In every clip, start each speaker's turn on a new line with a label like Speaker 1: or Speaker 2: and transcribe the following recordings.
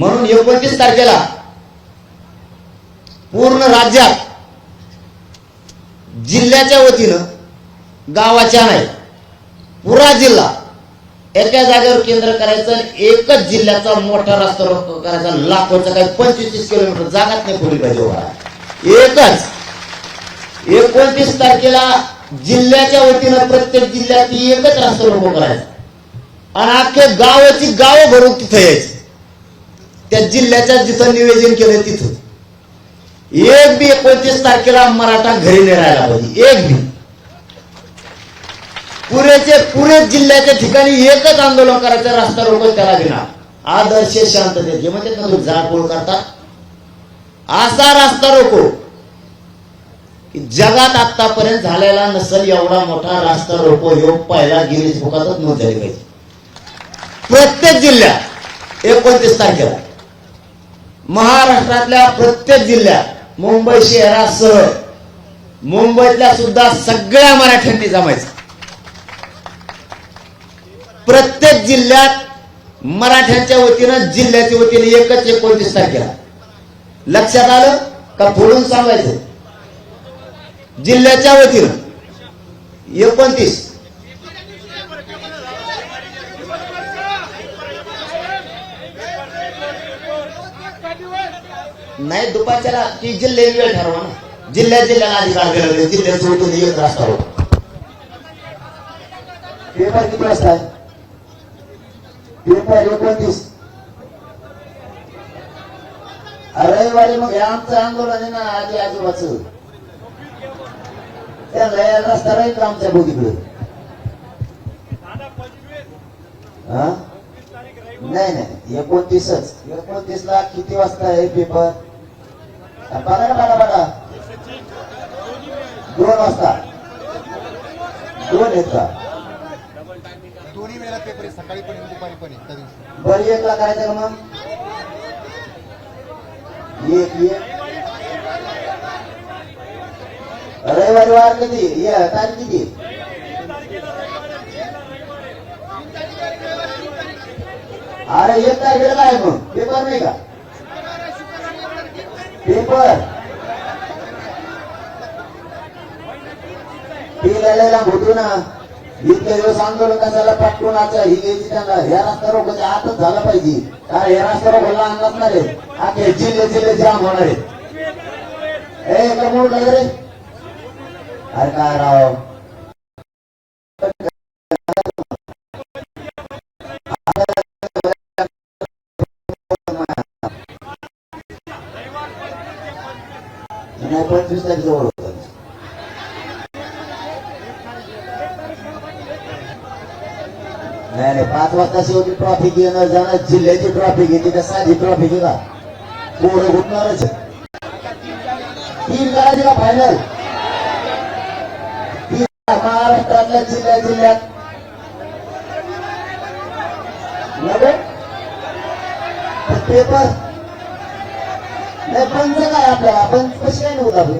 Speaker 1: म्हणून एकोणतीस तारखेला पूर्ण राज्यात जिल्ह्याच्या वतीनं गावाच्या नाही पुरा जिल्हा एका जागेवर केंद्र करायचं एकच जिल्ह्याचा मोठा रस्ता करायचा. लाखोचा काही पंचवीस किलोमीटर जागाच नाही पुरली पाहिजे एकच. एकोणतीस तारखेला जिल्ह्याच्या वतीनं प्रत्येक जिल्ह्यात एकच रस्ता रोको करायचा. आणि अख्खे गावाची गावं भरून तिथं यायची. त्या जिल्ह्याच्या जिथं निवेदन केलं तिथं. एक बी एकोणतीस तारखेला मराठा घरी नाही राहायला पाहिजे. एक बी. पुरेचे पुरे जिल्ह्याच्या ठिकाणी एकच आंदोलन करायचं रस्ता रोको त्याला घेणार आदर्श शांततेत. म्हणजे ना तुम्ही जाळपोळ करता. असा रस्ता रोको. की जगात आतापर्यंत झालेला नसेल एवढा मोठा रस्ता रोको योग पहिला गिरीज बुकातच नोंद झाली पाहिजे. प्रत्येक जिल्ह्यात एकोणतीस तारखेला. महाराष्ट्रातल्या प्रत्येक जिल्ह्यात मुंबई शहरासह मुंबईतल्या सुद्धा सगळ्या मराठ्यांनी जमायचं. प्रत्येक जिल्ह्यात मराठ्यांच्या वतीनं जिल्ह्याच्या वतीने एकच एकोणतीस तारखेला. लक्षात आलं का फोडून सांगायचं? जिल्ह्याच्या वतीनं एकोणतीस नाही दुपारच्याला ती जिल्हे वेळ ठरवा ना. जिल्ह्या जिल्ह्याला अधिकार दिला पाहिजे जिल्ह्याच्या एक रस्ता पेपर किती वाजता आहे पेपर एकोणतीस. रविवारी मग हे आमचं आंदोलन आहे ना आजी आजोबाच. त्यांना रस्ता राहील का आमच्या बोगीकडे? हा? नाही नाही एकोणतीसच. एकोणतीस ला किती वाजता आहे पेपर? बघा ना बघा बघा दोन वाजता दोन आहेत का
Speaker 2: दोन्ही वेळेला पेपर आहे सकाळी पण दुपारी पण आहे त्या दिवशी
Speaker 1: बरी एकला करायचं का मग एक एक रविवारी वार किती ये तारीख किती अरे एक तारखेला काय मग पेपर नाही का पेपर पिल्याला होतो ना इतके दिवस आंदोलन कशाला पाठवून ही घ्यायची त्यांना. या रस्ता रोकोच्या आतच झाला पाहिजे. कारण या रस्ता रोकोला आणणार नाही आखे जिल्हे जिल्हे जाम होणार आहे. ए इकडे मूळ रे? अरे काय राव? पंचवीस तारीख जवळ होतात नाही नाही पाच वाजता शेवटी ट्रॉफिक येणं जाणं जिल्ह्याची ट्रॉफिक येते का साधी ट्रॉफिक आहे का पोरं उठणारच तीन करायची का फायनल तीन महाराष्ट्रातल्या जिल्ह्या जिल्ह्यात. नव्हे? पेपर नाही पंच काय आपल्याला. पंच कशी काय नव्हतं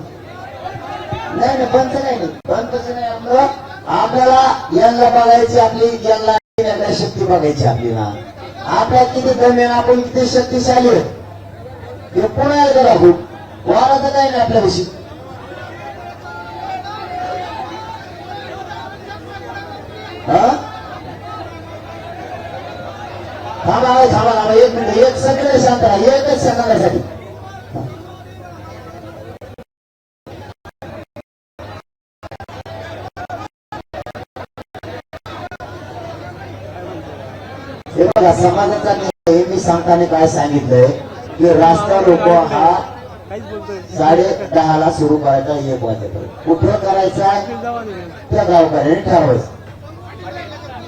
Speaker 1: नाही नाही पंच नाही नाही पंच कसं नाही आपलं आपल्याला यांना बघायची आपली यांना शक्ती बघायची आपल्याला. आपल्या आपल्यात किती दमे आपण किती शक्तिशाली आहे हे पुन्हा एकदा दाखवू वाराचं काय नाही आपल्याविषयी थांबा थांबा थांबा. एक मिनिट. एक सेकंड शांत एकच सेकंदासाठी हे बघा समाजाचा निर्णय मी सांगताना काय सांगितलंय की रास्ता रोको हा साडे दहा ला सुरू करायचा एक वाजेपर्यंत. कुठं करायचा त्या गावकऱ्यांनी ठरवायचं.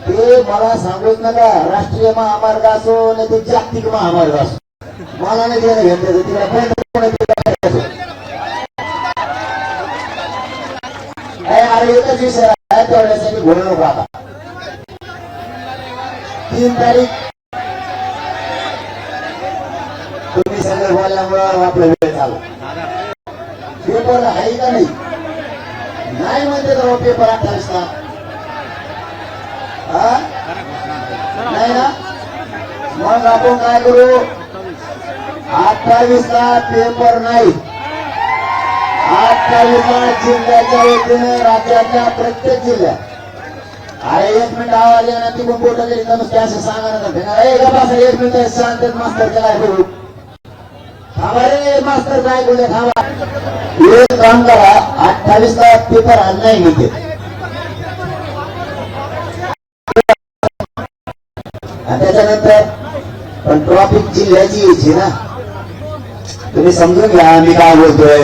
Speaker 1: ते मला सांगूच नका राष्ट्रीय महामार्ग असो नाही ते जागतिक महामार्ग असो. मला नाही देणं घेतलं तिकडे अरे एकच विषय आहे तेवढ्यासाठी बोलू नको आता. तीन तारीख. तुम्ही सगळे बोलल्यामुळं आपला वेळ झाला. पेपर आहे का नाही? नाही म्हणते तर पेपर अठ्ठावीस ला हा? नाही ना? मग आपण काय करू? अठ्ठावीस ला पेपर नाही. अठ्ठावीस ला जिल्ह्याच्या वतीने राज्यातल्या प्रत्येक जिल्ह्यात. अरे एक मिनिट आवाज येणार ना तिकडून बोट तरी नमस्ते असं सांगा ना भेगा. ए गप्पा एक मिनिट शांत मास्तर काय करू थांबा रे मास्तर काय बोलले थांबा. एक काम करा अठ्ठावीस ला पेपर आज नाही घेते. आणि त्याच्यानंतर पण ट्रॉफिक जिल्ह्याची यायची ना. तुम्ही समजून घ्या मी काय बोलतोय.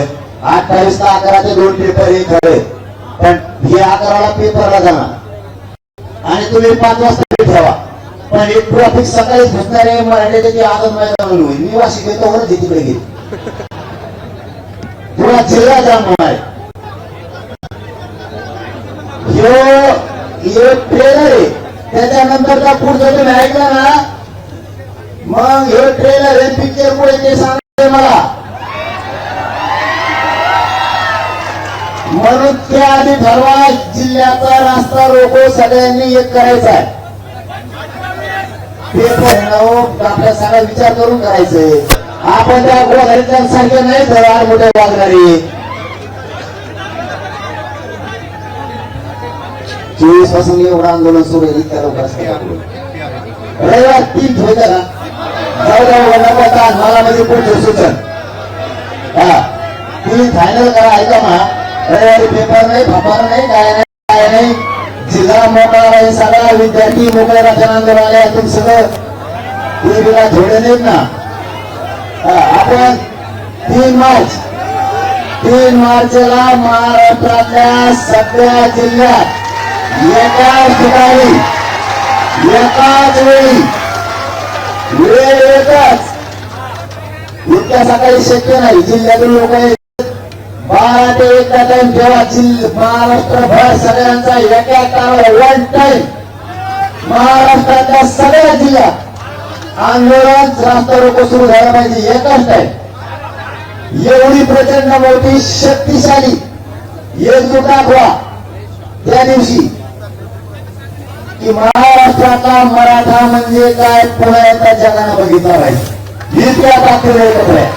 Speaker 1: अठ्ठावीस ला अकरा ते दोन पेपर हे खरे. पण हे अकराला पेपरला जाणार. आणि तुम्ही पाच वाजता ठेवा. पण एक ट्रॉफिक सकाळी भेटणारे मराठी त्याची आदत मैदान होईल. मी वाशी घेतो वरच तिकडे गेली. पुरा जिल्हा जाम आहे ह्यो ह्यो ट्रेलर आहे. त्याच्यानंतर का पुढचं तुम्ही ऐकलं ना? मग हे ट्रेलर हे पिक्चर पुढे ते सांगते मला. म्हणून त्या आधी ठरवा जिल्ह्याचा रास्ता रोको सगळ्यांनी एक करायचा आहे. पेपर नव हो, आपल्या सगळा विचार करून करायचंय आपण त्या गोधारीसारखे नाही तर मोठ्या वागणारी चोवीसपासून एवढं आंदोलन सुरू आहे इतक्या लोकांसाठी रविवार तीन ठेवायचं ना मला म्हणजे पुढचं सूचन. हा. तुम्ही फायनल करा ऐका मा पेपर नाही फापार नाही काय नाही काय नाही जिल्हा मोकळा आहे सगळा विद्यार्थी मोकळ्या राहत्या आले तुम्ही सगळं ते बिला थोडे नाहीत ना आपण तीन मार्च तीन मार्चला महाराष्ट्रातल्या सगळ्या जिल्ह्यात एकाच ठिकाणी एकाच वेळी वेळ एकच इतक्या सकाळी शक्य नाही जिल्ह्यातील लोक बारा ते एक टाइम ठेवा महाराष्ट्रभर सगळ्यांचा एका टावर वन टाइम महाराष्ट्रातल्या सगळ्या जिल्ह्यात आंदोलन रास्ता रोको सुरू झाला पाहिजे एकाच टाइम एवढी प्रचंड मोठी शक्तिशाली एकजूट दाखवा त्या दिवशी. की महाराष्ट्राचा मराठा म्हणजे काय पुन्हा एकदा जगानं बघितला पाहिजे. इतक्या ताकद एकत्र आहे.